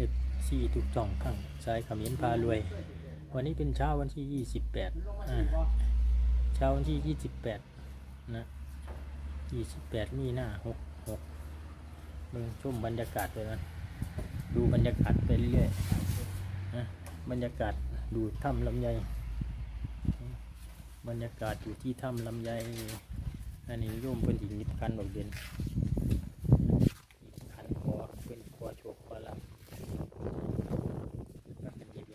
อฟซีทุกจ่องทั้งสายขมิ้นพารวย วันนี้เป็นเช้าวันที่ยี่สิบแปดอ่าเช้าวันที่ยี่สิบแปดนะยี่สิบแปดมีหน้าหกหกเบิ่งชมบรรยากาศไปนะดูบรรยากาศไปเรื่อยนะบรรยากาศดูถ้ำลำไยบรรยากาศอยู่ที่ถ้ำลำไยอันนี้โยมเพิ่นถิยิบคันดอกเด่นหยิบคันคอเพิ่นคอโชกคอลำก็เป็นหยิบ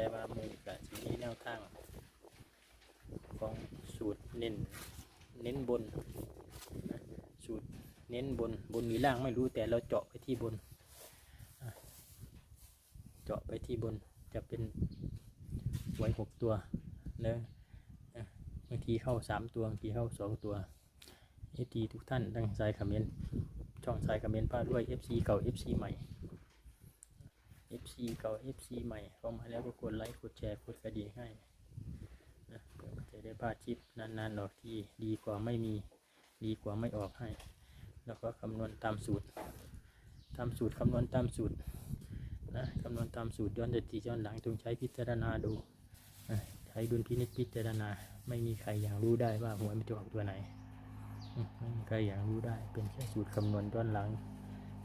อยู่แต่ว่ามือกับสีนี้แนวทางของสูตรเน้นเน้นบนนะสูตรเน้นบนบนหรือล่างไม่รู้แต่เราเจาะไปที่บน เจาะไปที่บนจะเป็นไว้หกตัวแล้วอะบางทีเข้าสามตัวบางทีเข้าสองตัวเอทีทุกท่านตั้งสายคอมเมนต์ช่องสายคอมเมนต์ป้าด้วย FC เก่า FC ใหม่ FC เก่า FC ใหม่เข้ามาแล้วก็กดไลค์กดแชร์กดกระดิ่งให้นะเพื่อจะได้พาดคลิปนานๆออกที่ดีกว่าไม่มีดีกว่าไม่ออกให้ แล้วก็คำนวณตามสูตรตามสูตรคำนวณตามสูตรนะคำนวณตามสูตรย้อนเดตีย้อนหลังจงใช้พิจารณาดูใช้ดุลพินิจพิจารณา ไม่มีใครอย่างรู้ได้ว่าหวยมันจะออกตัวไหนไม่มีใครอย่างรู้ได้เป็นแค่สูตรคำนวณย้อนหลัง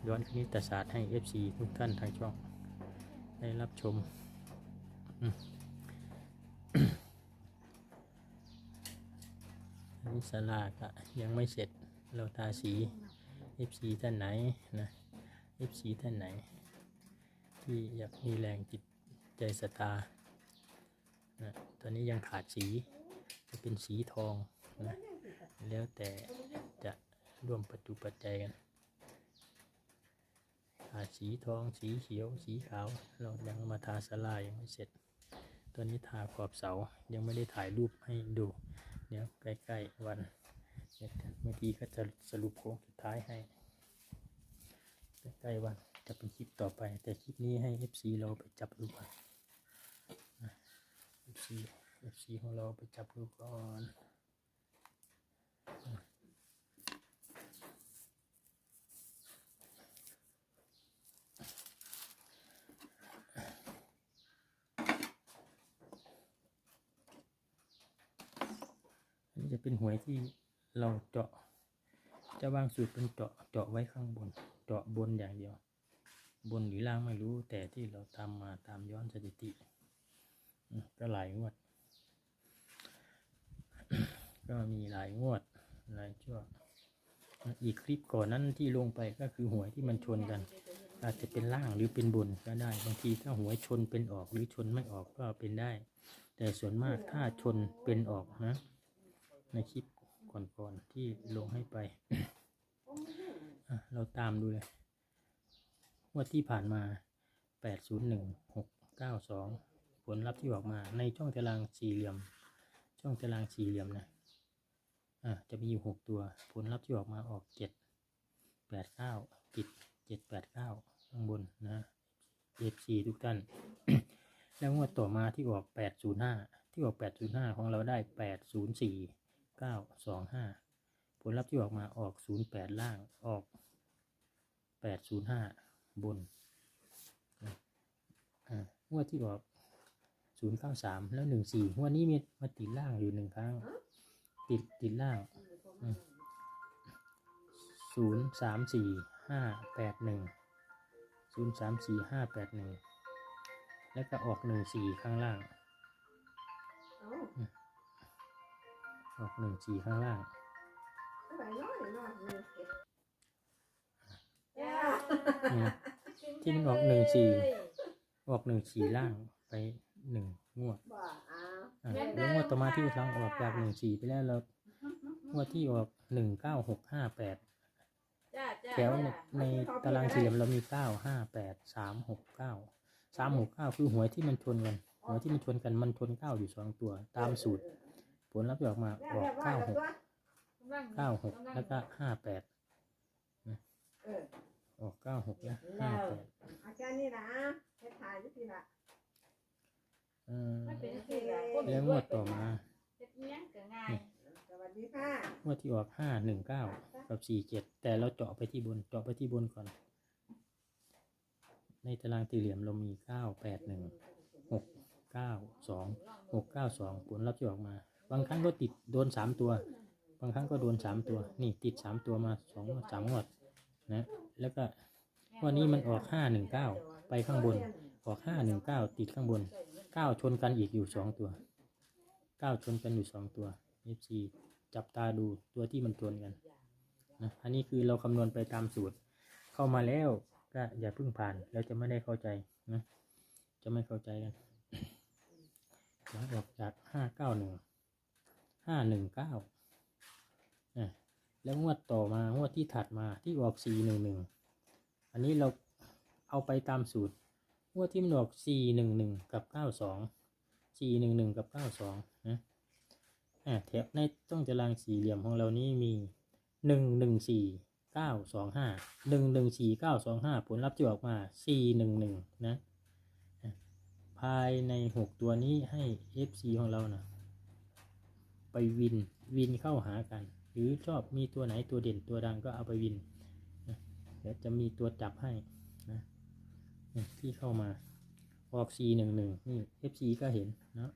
ย้อนคณิตศาสตร์ให้ FC ทุกท่านทางช่อง ได้รับชม อันนี้สลากอะยังไม่เสร็จเราทาสี FC ท่านไหนนะ FC ท่านไหน ที่อยากมีแรงจิตใจศรัทธานะตอนนี้ยังขาดสีจะเป็นสีทองนะแล้วแต่จะร่วมปัจจุปัจจัยกัน สีทอง สีเขียว สีขาว เรายังมาทาสลายังไม่เสร็จตอนนี้ทาขอบเสา ยังไม่ได้ถ่ายรูปให้ดู เดี๋ยวใกล้ๆวันเดี๋ยวเมื่อกี้ก็จะสรุปโค้งสุดท้ายให้ ใกล้ๆวันจะเป็นคลิปต่อไป แต่คลิปนี้ให้ FC เราไปจับลูกก่อน FC FC ของเราไปจับลูกก่อนนะอันนี้จะเป็นหวยที่เราเจาะ จะวางสูตรเป็นเจาะเจาะไว้ข้างบน เจาะบนอย่างเดียว บนหรือล่างไม่รู้ แต่ที่เราทำมาตามย้อนสถิติก็หลายงวด ก็มีหลายงวดหลายช่วงอีกคลิปก่อนนั้นที่ลงไปก็คือหวยที่มันชนกัน อาจจะเป็นล่างหรือเป็นบนก็ได้ บางทีถ้าหวยชนเป็นออกหรือชนไม่ออกก็เป็นได้ แต่ส่วนมากถ้าชนเป็นออกนะ ในคลิป ก่อนๆที่ลงให้ไป เราตามดูเลยว่าที่ผ่านมา 801 692 ผลลัพธ์ที่ออกมาในช่องตารางสี่เหลี่ยม ช่องตารางสี่เหลี่ยมนะะจะมีอยู่หกตัว ผลลัพธ์ที่ออกมาออกเจ็ดแปดเก้าติดเจ็ดแปดเก้าข้างบนนะเอฟซีทุกท่าน แล้วงวดต่อมาที่ออกแปดศูนย์ห้าที่ออกแปดศูนย์ห้าของเราได้แปดศูนย์สี่ เก้าสองห้าผลลัพธ์ที่ออกมาออกศูนย์แปดล่างออกแปดศูนย์ห้าบนนะอ่างวดที่ออกศูนย์เก้าสามแล้วหนึ่งสี่งวดนี้มีมาติดล่างอยู่หนึ่งครั้ง ติดติดล่างศูนย์สามสี่ห้าแปดหนึ่งศูนย์สามสี่ห้าแปดหนึ่งแล้วก็ออกหนึ่งสี่ข้างล่าง ออกหนึ่งสี่ข้างล่างที่มันออกหนึ่งสี่ออกหนึ่งสี่ล่างไปหนึ่งงวดอะแล้วงวดต่อมาที่เราออกจากหนึ่งสี่ไปแล้วเรางวดที่ออกหนึ่งเก้าหกห้าแปดแถวในตารางสี่เหลี่ยมเรามีเก้าห้าแปดสามหกเก้าสามหกเก้าคือหวยที่มันชนกันหวยที่มันชนกันมันชนเก้าอยู่สองตัวตามสูตร ลลัพธ์ที่ออกมาออกเก้าหกเก้าหกแล้วก็ห้าแปดออกเก้าหกและห้าแปดอาจารย์นี่นะให้ถ่ายวิธีละเออมันเป็นสี่ละคนแล้วงวดต่อมาเฮ็ดเลี้ยงก็ง่ายสวัสดีค่ะงวดที่ออกห้าหนึ่งเก้ากับสี่เจ็ดแต่เราเจาะไปที่บนเจาะไปที่บนก่อน ในตารางสี่เหลี่ยมเรามีเก้าแปดหนึ่งหกเก้าสองหกเก้าสองผลลัพธ์ที่ออกมา บางครั้งก็ติดโดนสามตัว บางครั้งก็โดนสามตัว นี่ติดสามตัวมาสองสามงวดนะ แล้วก็วันนี้มันออกห้าหนึ่งเก้าไปข้างบน ออกห้าหนึ่งเก้าติดข้างบนเก้าชนกันอีกอยู่สองตัวเก้าชนกันอยู่สองตัว FC จับตาดูตัวที่มันชนกันนะอันนี้คือเราคำนวณไปตามสูตร เข้ามาแล้วก็อย่าเพิ่งผ่านแล้วจะไม่ได้เข้าใจนะจะไม่เข้าใจกันย้ายออกจากห้าเก้าหนึ่ง ห้าหนึ่งเก้าแล้วงวดต่อมางวดที่ถัดมาที่ออกสี่หนึ่งหนึ่งอันนี้เราเอาไปตามสูตรงวดที่มันออกสี่หนึ่งหนึ่งกับเก้าสองสี่หนึ่งหนึ่งกับเก้าสองนะอ่าแถบในต้องตารางสี่เหลี่ยมของเรานี้มีหนึ่งหนึ่งสี่เก้าสองห้าหนึ่งหนึ่งสี่เก้าสองห้าผลลัพธ์ที่ออกมาสี่หนึ่งหนึ่งนะอะภายในหกตัวนี้ให้ FC ของเรานะ ไปวินวินเข้าหากัน หรือชอบมีตัวไหนตัวเด่นตัวดังก็เอาไปวินนะเดี๋ยวจะมีตัวจับให้นะที่เข้ามาออก C หนึ่งหนึ่งนี่ FC ก็เห็นเนาะ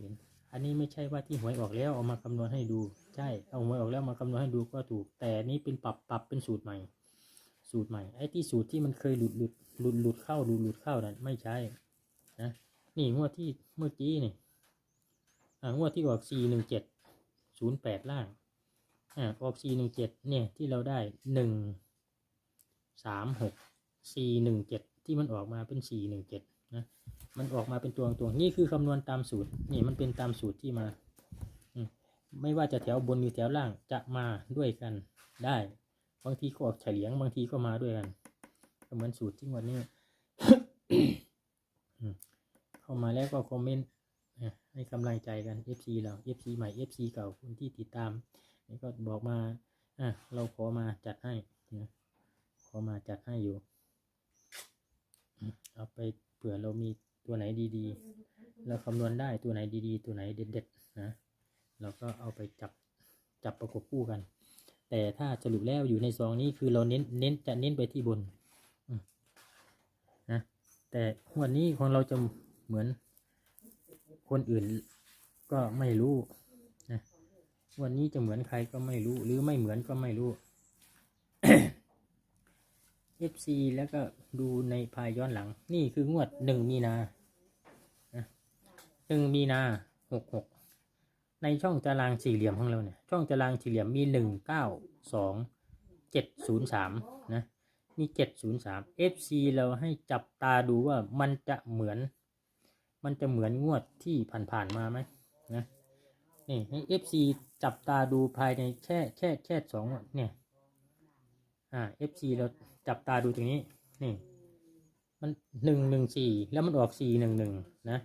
เห็นอันนี้ไม่ใช่ว่าที่หวยออกแล้วเอามาคำนวณให้ดู ใช่เอาหวยออกแล้วมาคำนวณให้ดูก็ถูก แต่นี่เป็นปรับปรับเป็นสูตรใหม่ สูตรใหม่ไอ้ที่สูตรที่มันเคยหลุดหลุดหลุดหลุดเข้าหลุดหลุดเข้านั่นไม่ใช่นะนี่งวดที่เมื่อกี้นี่ งวดที่ออก C หนึ่งเจ็ดศูนย์แปดล่างอ่าออก C หนึ่งเจ็ดเนี่ยที่เราได้หนึ่งสามหกสี่หนึ่งเจ็ดที่มันออกมาเป็นสี่หนึ่งเจ็ดนะมันออกมาเป็นตัวตัวนี่คือคำนวณตามสูตรนี่มันเป็นตามสูตรที่มาไม่ว่าจะแถวบนหรือแถวล่างจะมาด้วยกันได้ บางทีก็ออกเฉลียงบางทีก็มาด้วยกันเหมือนสูตรที่วันนี้ เข้ามาแล้วก็คอมเมนต์น ให้กำลังใจกัน FC เรา FC ใหม่ FC เก่าคนที่ติดตามนี่ก็บอกมาอะเราขอมาจัดให้นะขอมาจัดให้อยู่ เอาไปเผื่อเรามีตัวไหนดีๆ เราคำนวณได้ตัวไหนดีๆ ตัวไหนเด็ดๆนะเราก็เอาไปจับจับประกบคู่กัน แต่ถ้าสรุปแล้วอยู่ในซองนี้คือเราเน้นเน้นจะเน้นไปที่บนนะแต่วันนี้ของเราจะเหมือน คนอื่นก็ไม่รู้นะวันนี้จะเหมือนใครก็ไม่รู้ หรือไม่เหมือนก็ไม่รู้ FC แล้วก็ดูในภายย้อนหลัง นี่คืองวดหนึ่งมีนาหนึ่งมีนาหกหกในช่องตารางสี่เหลี่ยมของเราเนี่ย ช่องตารางสี่เหลี่ยมมีหนึ่งเก้าสองเจ็ดศูนย์สามนะ มีเจ็ดศูนย์สาม FC เราให้จับตาดูว่ามันจะเหมือน มันจะเหมือนงวดที่ผ่านๆมาไหมนะนี่ให้ FC จับตาดูภายในแค่แค่แค่สองงวดเนี่ยอ่า FC เราจับตาดูตรงนี้นี่มันหนึ่งหนึ่งสี่แล้วมันออกสี่หนึ่งหนึ่งนะ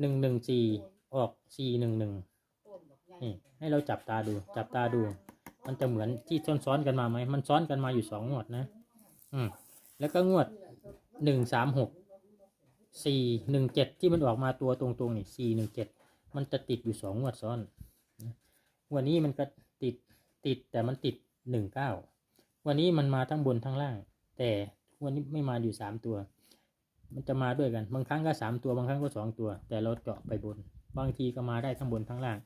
หนึ่งหนึ่งสี่ออกสี่หนึ่งหนึ่งนี่ให้เราจับตาดู จับตาดู มันจะเหมือนที่ซ้อนซ้อนกันมาไหมมันซ้อนกันมาอยู่สองงวดนะ อืมแล้วก็งวดหนึ่งสามหก สี่หนึ่งเจ็ดที่มันออกมาตัวตรงๆนี่สี่หนึ่งเจ็ดมันจะติดอยู่สองงวดซ้อนวันนี้มันก็ติดติดแต่มันติดหนึ่งเก้าวันนี้มันมาทั้งบนทั้งล่าง แต่วันนี้ไม่มาอยู่สามตัว มันจะมาด้วยกัน บางครั้งก็สามตัวบางครั้งก็สองตัว แต่เราเจาะไปบน บางทีก็มาได้ทั้งบนทั้งล่าง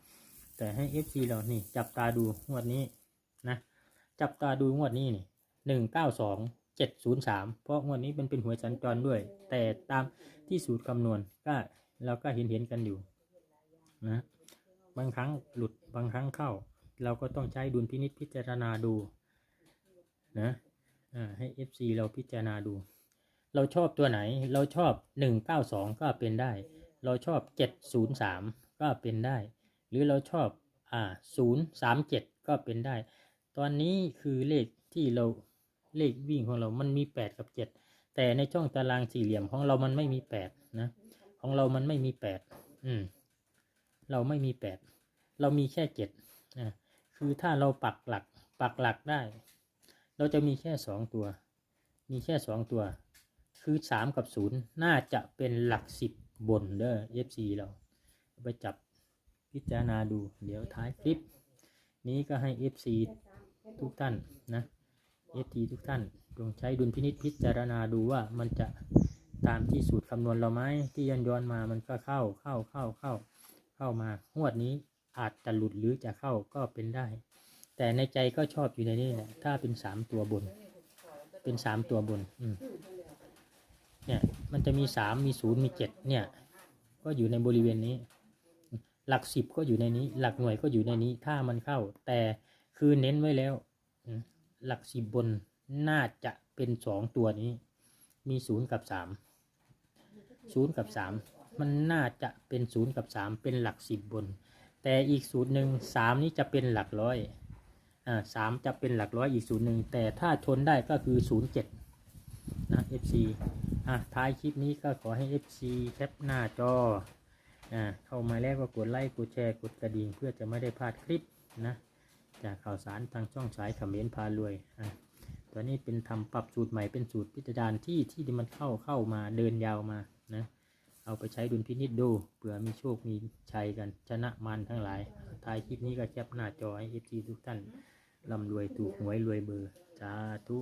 แต่ให้ FC เรานี่ จับตาดูงวดนี้นะจับตาดูงวดนี้นี่หนึ่งเก้าสอง จ็ดศูนย์สามเพราะงวดนี้เป็นเป็นหวยสัญจรด้วย แต่ตามที่สูตรคำนวณก็เราก็เห็นเห็นกันอยู่นะบางครั้งหลุดบางครั้งเข้า เราก็ต้องใช้ดุลพินิจพิจารณาดูนะอ่าให้ FC เราพิจารณาดู เราชอบตัวไหนเราชอบ 192 ก็เป็นได้ เราชอบ 703 ก็เป็นได้ หรือเราชอบอ่า037 ก็เป็นได้ ตอนนี้คือเลขที่เรา เลขวิ่งของเรามันมี8กับ7แต่ในช่องตารางสี่เหลี่ยมของเรามันไม่มี8นะ ของเรามันไม่มี8อืม เราไม่มี8เรามีแค่7อ่าคือถ้าเราปักหลัก ปักหลักได้ เราจะมีแค่สองตัว มีแค่สองตัว คือสามกับศูนย์น่าจะเป็นหลักสิบบนเด้อ FC เราเอาไปจับพิจารณาดู เดี๋ยวท้ายคลิป นี้ก็ให้ FC ทุกท่านนะ FC ทุกท่านลองใช้ดุลพินิษพิจารณาดูว่ามันจะตามที่สูตรคำนวณเราไหมที่ย้อนย้อนมามันก็เข้าเข้าเข้าเข้าเข้ามางวดนี้อาจจะหลุดหรือจะเข้าก็เป็นได้ แต่ในใจก็ชอบอยู่ในนี้แหละถ้าเป็นสามตัวบน เป็นสามตัวบนอืเนี่ยมันจะมีสามมีศูนย์มีเจ็ดเนี่ย ก็อยู่ในบริเวณนี้ หลักสิบก็อยู่ในนี้ หลักหน่วยก็อยู่ในนี้ ถ้ามันเข้า แต่คือเน้นไว้แล้ว หลักสิบบนน่าจะเป็นสองตัวนี้ มีศูนย์กับสามศูนย์กับสามมันน่าจะเป็นศูนย์กับสามเป็นหลักสิบบน แต่อีกสูตรหนึ่งสามนี้จะเป็นหลักร้อยอ่าสามจะเป็นหลักร้อยอีกสูตรหนึ่งแต่ถ้าชนได้ก็คือศูนย์เจ็ดนะ FC อะท้ายคลิปนี้ก็ขอให้ FC แคปหน้าจออ่าเข้ามาแล้วก็กดไลค์กดแชร์กดกระดิ่งเพื่อจะไม่ได้พลาดคลิปนะ จากข่าวสารทางช่องสายขมเขมนพารวยอะตัวนี้เป็นทำปรับสูตรใหม่เป็นสูตรพิจารณาที่ที่มันเข้าเข้ามาเดินยาวมานะเอาไปใช้ดุลพินิจดูเผื่อมีโชคมีชัยกันชนะมันทั้งหลายท้ายคลิปนี้ก็แคปหน้าจอให้เอฟซีทุกท่านร่ำรวยถูกหวยรวยเบอร์สาธุ